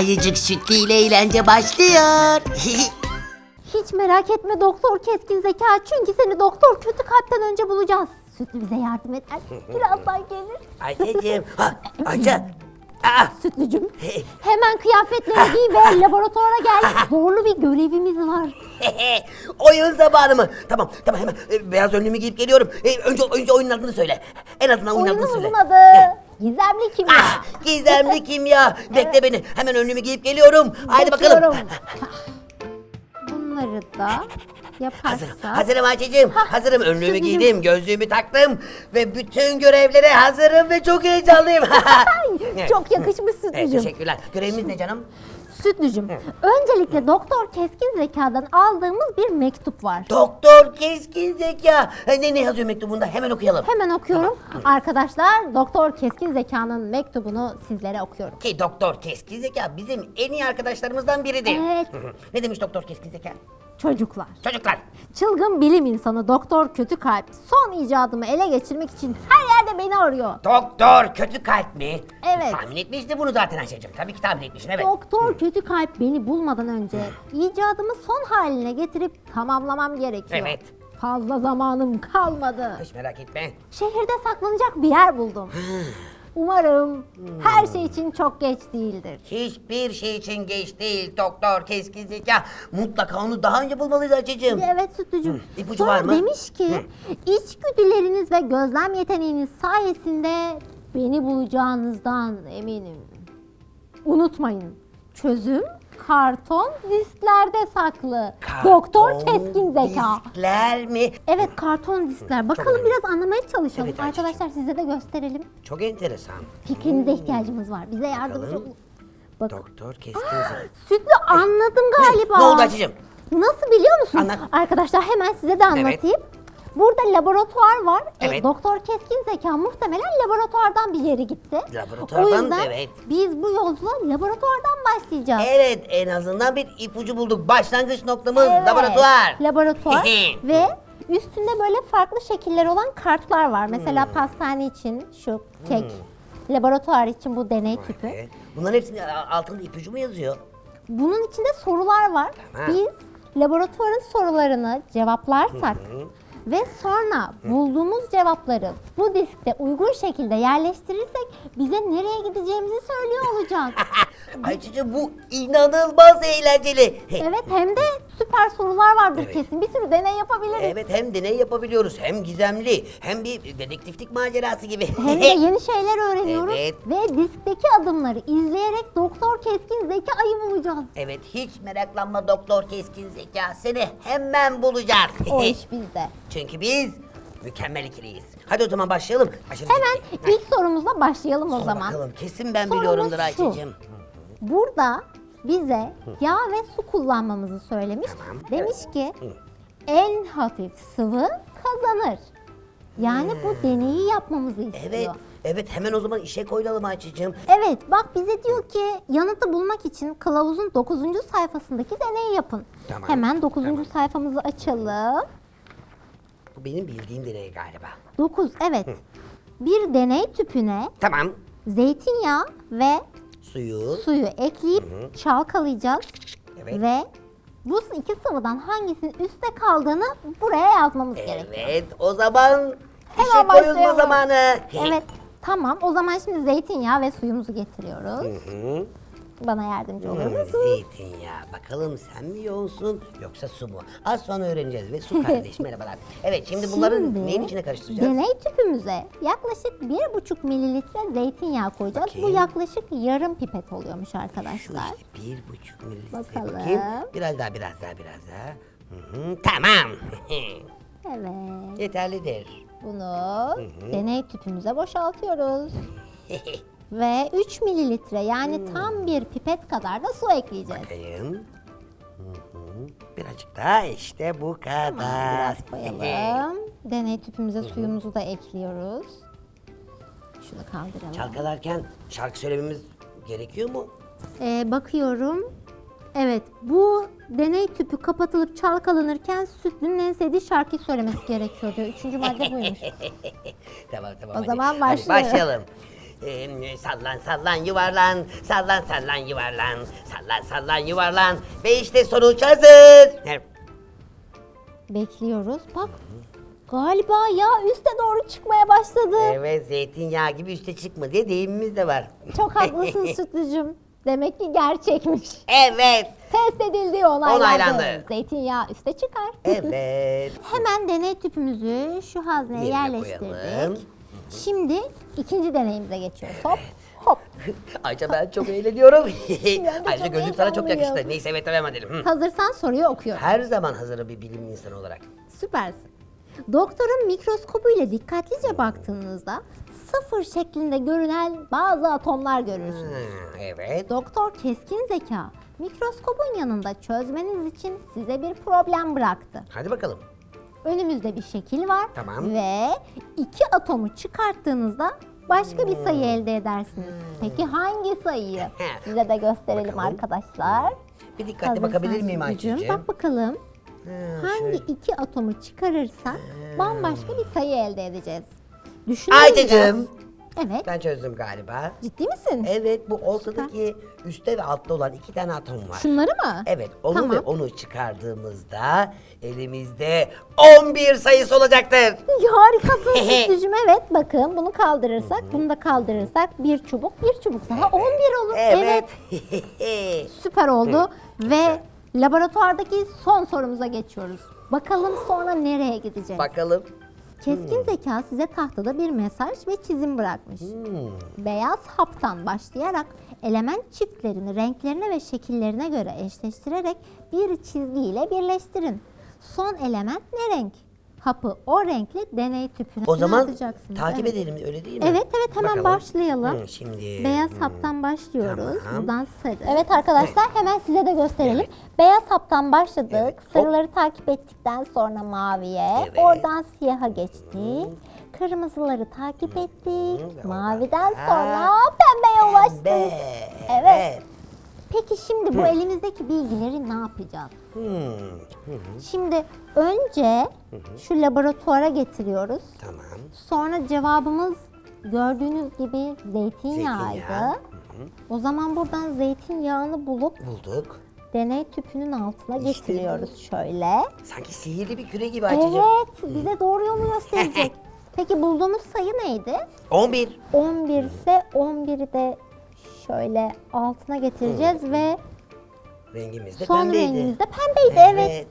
Ayıcık sütlü ile eğlence başlıyor. Hiç merak etme doktor keskin zeka çünkü seni doktor kötü kalpten önce bulacağız. Sütlü bize yardım eder. Birazdan gelir. Ayşe'cim. Ha, Ayşe. Aa, Sütlücüm hemen kıyafetlerini giy ve laboratuvara gel. Zorlu bir görevimiz var. Oyun zamanı mı? Tamam tamam hemen e, beyaz önlüğümü giyip geliyorum. E, önce önce oyunun adını söyle. En azından oyunun adını söyle. Oyunumuzun adı Gizemli Kimya. Ah, gizemli kimya. Bekle beni. Hemen önlüğümü giyip geliyorum. Haydi bakalım. Bekliyorum. Bunları da Hazırım. yaparsak. Hazırım. Hah, Hazırım. Önlüğümü giydim, gözlüğümü taktım ve bütün görevlere hazırım ve çok heyecanlıyım. Evet. Çok yakışmış Evet, teşekkürler. Görevimiz ne canım? Sütlücüm. Öncelikle doktor keskin zekadan aldığımız bir mektup var. Doktor keskin zeka. E, Ne, ne yazıyor mektubunda? Hemen okuyalım. Hemen okuyorum. Arkadaşlar Doktor Keskin Zeka'nın mektubunu sizlere okuyorum. Ki doktor keskin zeka bizim en iyi arkadaşlarımızdan biridir. Evet. ne demiş doktor keskin zeka? Çocuklar. Çocuklar. Çılgın bilim insanı Doktor Kötü Kalp son icadımı ele geçirmek için her yerde beni arıyor. Doktor kötü kalp mi? Evet. Tahmin etmişti bunu zaten Ayşe'cim. Tabii ki tahmin etmişsin evet. Doktor Kötü Kalp beni bulmadan önce icadımı son haline getirip tamamlamam gerekiyor. Evet. Fazla zamanım kalmadı. Hiç merak etme. Şehirde saklanacak bir yer buldum. Umarım her şey için çok geç değildir. Hiçbir şey için geç değil doktor keskin zeka. Mutlaka onu daha önce bulmalıyız Ayşe'cim. Evet Sütlücüm. Hı, ipucu Sonra var mı? demiş ki içgüdüleriniz ve gözlem yeteneğiniz sayesinde beni bulacağınızdan eminim. Unutmayın çözüm karton disklerde saklı. Doktor Karton keskin zeka. Diskler mi? Evet karton diskler. Bakalım önemli. biraz anlamaya çalışalım. Evet. Arkadaşlar size de gösterelim. Çok enteresan. Fikrinize ihtiyacımız var. Bize yardımcı Bakalım. olun. Bak, Doktor keskin zeka. Sütlü anladım galiba. Ne oldu Ayşe'cim? Nasıl biliyor musun? Anlat. Arkadaşlar hemen size de anlatayım. Burada laboratuvar var. E, Evet. Doktor Keskin Zeka muhtemelen laboratuvardan bir yere gitti. Laboratuvardan, O yüzden evet. biz bu yolculuğa laboratuvardan başlayacağız. Evet en azından bir ipucu bulduk. Başlangıç noktamız Evet, laboratuvar. Laboratuvar ve üstünde böyle farklı şekiller olan kartlar var. Mesela Hmm. pastane için şu kek, laboratuvar için bu deney tüpü. Evet. Bunların hepsinin altında ipucu mu yazıyor? Bunun içinde sorular var. Tamam. Biz laboratuvarın sorularını cevaplarsak ve sonra bulduğumuz cevapları bu diskte uygun şekilde yerleştirirsek bize nereye gideceğimizi söylüyor olacak. Ayçiçeğim bu inanılmaz eğlenceli. evet hem de süper sorular vardır Evet. kesin. Bir sürü deney yapabiliriz. Evet hem deney yapabiliyoruz hem gizemli hem bir dedektiflik macerası gibi. Hem de yeni şeyler öğreniyoruz Evet. ve diskteki adımları izleyerek doktor keskin zekayı bulacağız. evet hiç meraklanma doktor keskin zeka seni hemen bulacak. O iş bizde. Çünkü biz mükemmel ikiliyiz. Hadi o zaman başlayalım. Aşırı Hemen ciddi. ilk sorumuzla başlayalım o Sor zaman. bakalım kesin ben Sorumuz biliyorumdur şu. Burada bize yağ ve su kullanmamızı söylemiş. Demiş ki en hafif sıvı kazanır. Yani bu deneyi yapmamızı istiyor. Evet. Evet hemen o zaman işe koyulalım Ayçiçeğim. Evet bak bize diyor ki yanıtı bulmak için kılavuzun 9. sayfasındaki deneyi yapın. Tamam, Hemen 9. tamam. sayfamızı açalım. Bu benim bildiğim deney galiba. 9 evet. Bir deney tüpüne Tamam. zeytinyağı ve Suyu. suyu ekleyip çalkalayacağız. Evet. Ve bu iki sıvıdan hangisinin üstte kaldığını buraya yazmamız gerekiyor. Evet o zaman işe koyulma başlayalım. zamanı. Evet. Tamam. O zaman şimdi zeytinyağı ve suyumuzu getiriyoruz. Hı. Bana yardımcı olur Hmm, musun? Zeytinyağı. Bakalım sen mi yoğunsun yoksa su mu? Az sonra öğreneceğiz ve su kardeş merhabalar. Evet şimdi bunları Şimdi neyin içine karıştıracağız? Deney tüpümüze yaklaşık 1,5 mililitre zeytinyağı koyacağız. Bu Bakayım. yaklaşık yarım pipet oluyormuş Şu arkadaşlar. işte bir buçuk mililitre Bakalım. Biraz daha biraz daha biraz daha. Hı hı, tamam. Evet. Yeterlidir. Bunu deney tüpümüze boşaltıyoruz. Ve 3 mililitre yani Hmm. tam bir pipet kadar da su ekleyeceğiz. Bakayım. Hı hı. Birazcık daha işte bu kadar. Biraz koyalım. Deney tüpümüze suyumuzu da ekliyoruz. Şunu kaldıralım. Çalkalarken şarkı söylememiz gerekiyor mu? Ee, bakıyorum. Evet bu deney tüpü kapatılıp çalkalanırken Sütlü'nün en sevdiği şarkıyı söylemesi gerekiyor diyor. Üçüncü madde buymuş. tamam tamam. O hadi. zaman Hadi başlayalım. Ee, sallan sallan yuvarlan, sallan sallan yuvarlan, sallan sallan yuvarlan ve işte sonuç hazır. Bekliyoruz. Bak galiba yağ üste doğru çıkmaya başladı. Evet zeytinyağı gibi üste çıkma diye deyimimiz de var. Çok haklısın Sütlücüm. Demek ki gerçekmiş. Evet, Test edildi, onaylandı. Onaylandı. Zeytinyağı üste çıkar. evet. Hemen deney tüpümüzü şu hazneye Yerine yerleştirdik. koyalım. Şimdi ikinci deneyimize geçiyoruz. Hop hop. Ayça ben çok eğleniyorum. de Ayrıca çok gözlük sana çok heyecanlıyım. yakıştı. Neyse evet devam edelim. Hı. Hazırsan soruyu okuyorum. Her zaman hazırım bir bilim insanı olarak. Süpersin. Doktorun mikroskobuyla dikkatlice baktığınızda sıfır şeklinde görünen bazı atomlar görürsünüz. Ha, evet. Doktor keskin zeka mikroskobun yanında çözmeniz için size bir problem bıraktı. Hadi bakalım. Önümüzde bir şekil var Tamam. ve iki atomu çıkarttığınızda başka bir sayı elde edersiniz. Peki hangi sayıyı? Size de gösterelim Bakalım. arkadaşlar. Bir dikkatli bakabilir miyim Hazırsan Ayça'cığım? Bak bakalım. Ha, Hangi şöyle. iki atomu çıkarırsak bambaşka bir sayı elde edeceğiz. Düşünelim Ayça'cığım. Evet. Ben çözdüm galiba. Ciddi misin? Evet bu ortadaki üstte ve altta olan iki tane atom var. Şunları mı? Evet onu Tamam. ve onu çıkardığımızda elimizde 11 sayısı olacaktır. Ya Harikasın Sütlücüm. Evet bakın bunu kaldırırsak, bunu da kaldırırsak bir çubuk, bir çubuk daha 11 olur. Evet. Süper oldu ve laboratuvardaki son sorumuza geçiyoruz. Bakalım sonra nereye gideceğiz? Bakalım. Keskin zeka size tahtada bir mesaj ve çizim bırakmış. Hmm. Beyaz haptan başlayarak element çiftlerini renklerine ve şekillerine göre eşleştirerek bir çizgiyle birleştirin. Son element ne renk? Hapı o renkli deney tüpüne O zaman atacaksınız. takip Evet. edelim öyle değil mi? Evet evet hemen Bakalım. başlayalım. Hı, şimdi. Beyaz hmm. haptan başlıyoruz. Tamam. Buradan sarı. Evet arkadaşlar hemen size de gösterelim. Beyaz haptan başladık. Evet, hop. Sarıları takip ettikten sonra maviye. Evet. Oradan siyaha geçtik. Kırmızıları takip ettik. Hı, Maviden oradan. sonra pembeye ulaştık. Be. Evet. Peki şimdi bu elimizdeki bilgileri ne yapacağız? Şimdi önce şu laboratuvara getiriyoruz. Tamam. Sonra cevabımız gördüğünüz gibi zeytinyağıydı. Zeytinyağı. O zaman buradan zeytinyağını bulup Bulduk. deney tüpünün altına İşte getiriyoruz şöyle. Sanki sihirli bir küre gibi Ayça'cığım. Evet, bize doğru yolu gösterecek. Peki bulduğumuz sayı neydi? 11. 11 ise 11'i de şöyle altına getireceğiz ve Rengimiz de son pembeydi. rengimiz de pembeydi. Evet.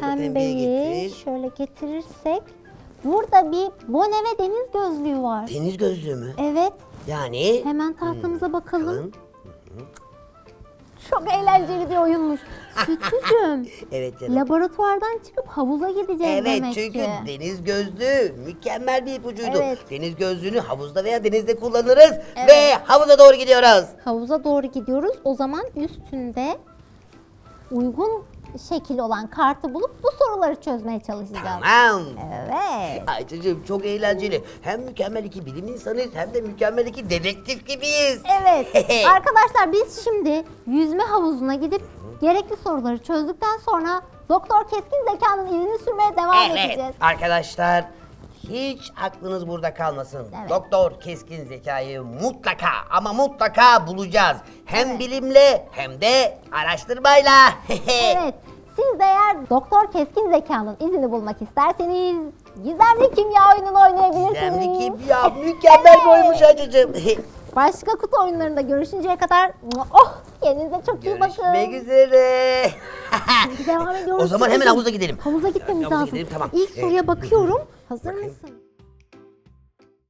Pembeye Pembeyi getir. şöyle getirirsek burada bir bone ve deniz gözlüğü var. Deniz gözlüğü mü? Evet. Yani Hemen tahtamıza bakalım. bakalım. Çok eğlenceli bir oyunmuş. Sütücüm. Evet canım. Laboratuvardan çıkıp havuza gideceğiz Evet demek çünkü ki. deniz gözlüğü mükemmel bir ipucuydu. Evet. Deniz gözlüğünü havuzda veya denizde kullanırız Evet. ve havuza doğru gidiyoruz. Havuza doğru gidiyoruz. O zaman üstünde uygun şekil olan kartı bulup bu soruları çözmeye çalışacağız. Tamam. Evet. Ayça'cığım çok eğlenceli. Hem mükemmel iki bilim insanıyız hem de mükemmel iki dedektif gibiyiz. Evet. Arkadaşlar biz şimdi yüzme havuzuna gidip gerekli soruları çözdükten sonra Doktor Keskin Zeka'nın izini sürmeye devam Evet edeceğiz. arkadaşlar hiç aklınız burada kalmasın. Evet. Doktor keskin zekayı mutlaka ama mutlaka bulacağız. Hem Evet. bilimle hem de araştırmayla. Evet. Siz de eğer Doktor Keskin Zeka'nın izini bulmak isterseniz gizemli kimya oyununu oynayabilirsiniz. Gizemli kimya mükemmel bir oyunmuş Ayça'cığım. Başka kutu oyunlarında görüşünceye kadar oh kendinize çok iyi bakın. Görüşmek üzere. Devam ediyoruz. O zaman hemen havuza gidelim. Havuza gitmemiz Havuza lazım. gidelim, tamam. İlk Evet. soruya bakıyorum. Hazır mısın?